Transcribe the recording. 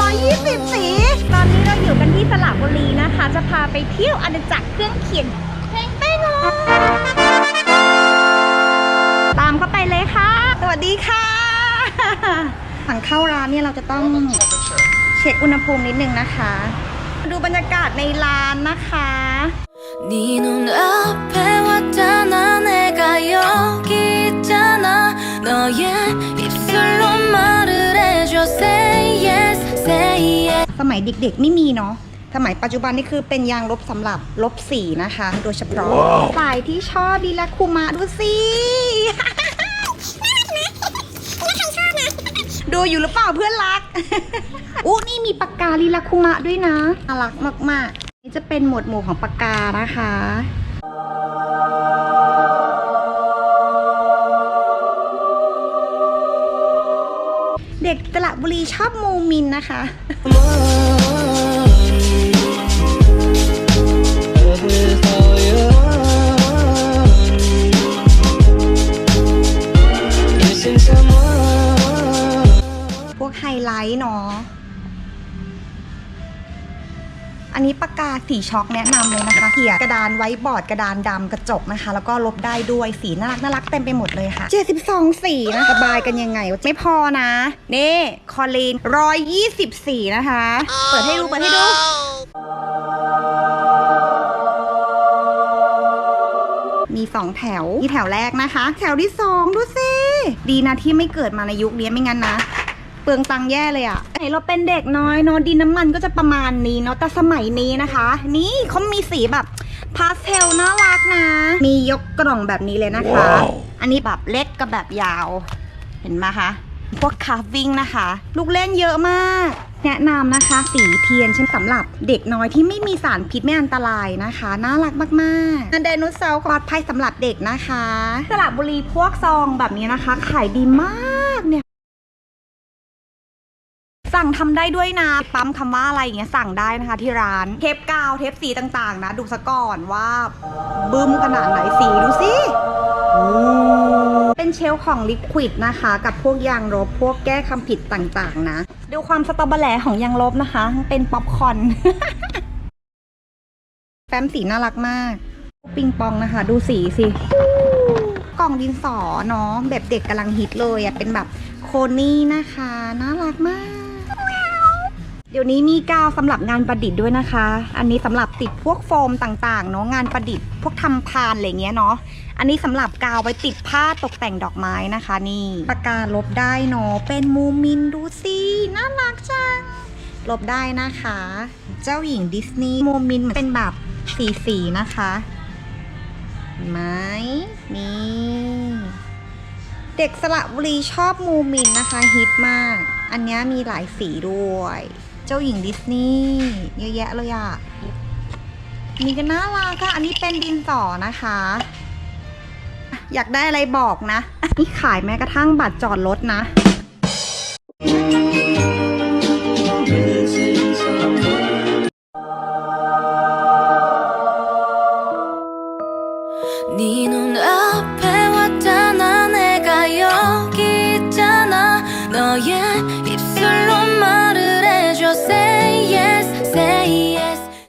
ร้อยยี่สิบสี ตอนนี้เราอยู่กันที่สระบุรีนะคะ จะพาไปเที่ยวอาณาจักรเครื่องเขียนเป้งเป้งตามเข้าไปเลยค่ะ สวัสดีค่ะหลังเข้าร้านเนี่ยเราจะต้องเช็คอุณหภูมินิดนึงนะคะ ดูบรรยากาศในร้านนะคะ สมัยเด็กๆไม่มีเนาะสมัยปัจจุบันนี่คือเป็นยางลบสำหรับลบสีนะคะ โดยเฉพาะสายที่ชอบดีละคูมาดูสิดูอยู่หรือเปล่าเพื่อนรักอู้นี่มีปากกาลีลาคุมะด้วยนะน่ารักมากๆ นี่จะเป็นหมวดหมู่ของปากกานะคะ ด็กตละบุรีชอบมูมินนะคะพวกไฮไลท์เนาะ อันนี้ปากกาสีช็อกแนะนำเลยนะคะเขียนกระดานไว้บอร์ดกระดานดำกระจกนะคะ แล้วก็ลบได้ด้วยสีน่ารักน่ารักเต็มไปหมดเลยค่ะ 72 สีนะระบายกันยังไง ไม่พอนะนี่คอลีน120สีนะคะ เปิดให้ดูเปิดให้ดูมีสองแถวนี่แถวแรกนะคะ แถวที่สองดูสิ ดีนะที่ไม่เกิดมาในยุคนี้ไม่งั้นนะเป ลืองตังค์แย่เลยอะ่ะไหนเราเป็นเด็กน้อยเนอะดินน้ำมันก็จะประมาณนี้เนาะแต่สมัยนี้นะคะ นี่เขามีสีแบบพาสเทลน่ารักนะ มียกกล่องแบบนี้เลยนะคะ อันนี้แบบเล็กกับแบบยาว เห็นไหมคะ พวกคาร์วิ่งนะคะ ลูกเล่นเยอะมาก แนะนำนะคะ สีเทียนเช่นสำหรับเด็กน้อยที่ไม่มีสารพิษไม่อันตรายนะคะ น่ารักมากๆไดโนเสาร์ปลอดภัยสำหรับเด็กนะคะ สระบุรีพวกซองแบบนี้นะคะ ขายดีมากเนี่ย สั่งทำได้ด้วยนะ ปั๊มคำว่าอะไรอย่างเงี้ยสั่งได้นะคะที่ร้าน เทปกาวเทปสีต่างๆ นะ ดูซะก่อนว่าบึ้มขนาดไหนสีดูสิเป็นเชลของลิควิดนะคะ กับพวกยางลบพวกแก้คำผิดต่างๆ นะ ดูความสตรอเบอร์แหลของยางลบนะคะ เป็นป๊อปคอนแฟ้มสีน่ารักมาก ปิงปองนะคะ ดูสีสิ กล่องดินสอเนาะแบบเด็กกำลังฮิตเลยอะเป็นแบบโคนี่นะคะ น่ารักมาก เดี๋ยวนี้มีกาวสำหรับงานประดิษฐ์ด้วยนะคะ อันนี้สำหรับติดพวกโฟมต่างๆเนาะงานประดิษฐ์พวกทำพานอะไรเงี้ยเนาะ อันนี้สำหรับกาวไว้ติดผ้าตกแต่งดอกไม้นะคะ นี่ปากกาลบได้เนาะเป็นมูมินดูสิน่ารักจังลบได้นะคะ เจ้าหญิงดิสนีย์มูมินเป็นแบบสีสีๆนะคะไหมนี่เด็กสระบุรีชอบมูมินนะคะฮิตมาก อันนี้มีหลายสีด้วย เจ้าหญิงดิสนีย์เยอะแยะเลยอะนี่ก็น่ารักค่ะอันนี้เป็นดินสอนะคะ อยากได้อะไรบอกนะ นี่ขายแม้กระทั่งบัตรจอดรถนะ